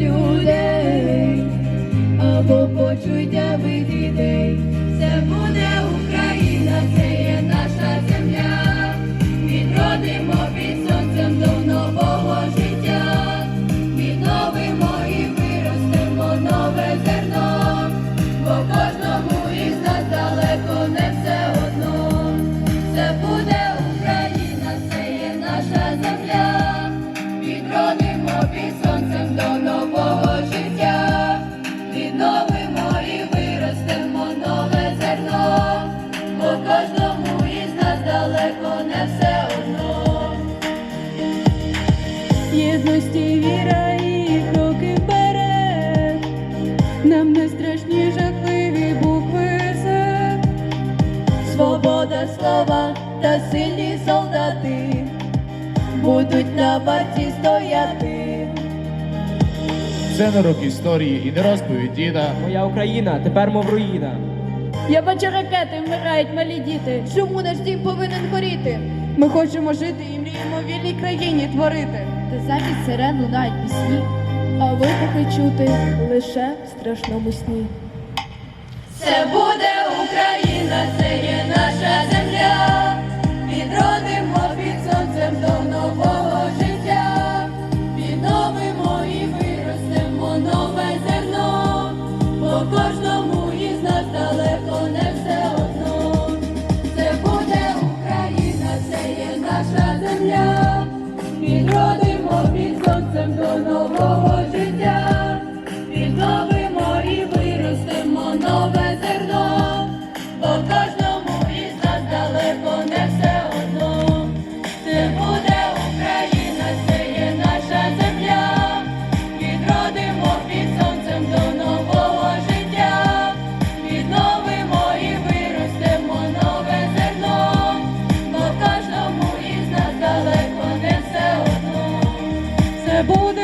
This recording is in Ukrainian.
Señor. єдності віра і кроки вперед, нам не страшні жахливі букви З. свобода слова та сильні солдати будуть на баті стояти. Це не рок історії і не розповідь діда. Моя Україна тепер мов руїна. Я бачу ракети, вмирають малі діти. Чому наш дім повинен горіти? Ми хочемо жити і мріємо в вільній країні творити де замість сирен лунають пісні, а вибухи чути лише в страшному сні. Це буде Україна, це є. нового життя, відновимо і виростемо нове зерно, бо кожному із нас далеко не все одно. Це буде Україна, це є наша земля, відродимо під сонцем до нового життя, відновимо і виростемо нове зерно, бо кожному із нас далеко не все одно. Буде